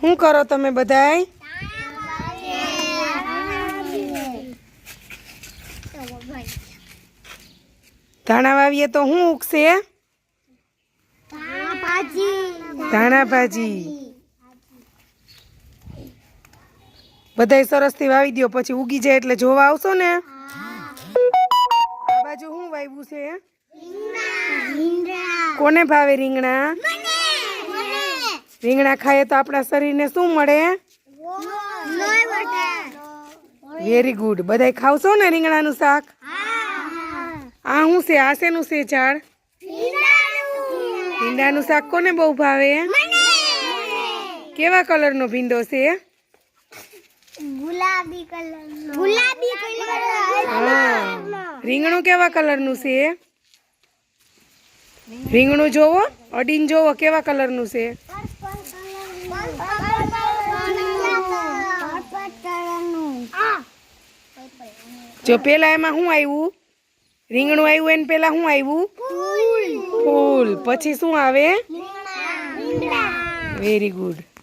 શું કરો તમે બધાય? ધાણા વાવીએ તો શું ઉગશે? ધાણા ભાજી. બધાય સરસથી વાવી દ્યો પછી ઉગી જાય એટલે જોવા આવશો ને? આ બાજુ શું વાવ્યું છે? કોને ભાવે રીંગણા? રીંગણા ખાઈએ તો આપણા શરીરને શું મળે? વેરી ગુડ બધાય ખાવશો ને રીંગણાનું શાક? આ શું છે? આ શેનું છે ઝાડ? ભીંડાનું. શાક કોને બહુ ભાવે? કેવા કલરનો ભીંડો છે? ગુલાબી કલર ગુલાબી કલર હા. રીંગણું કેવા કલરનું છે? રીંગણું જોવો? અડીન જોવો કેવા કલરનું છે? જો પેલા એમાં શું આવ્યું રીંગણું આવ્યું એને પેલા શું આવ્યું ફૂલ. પછી શું આવે? Very good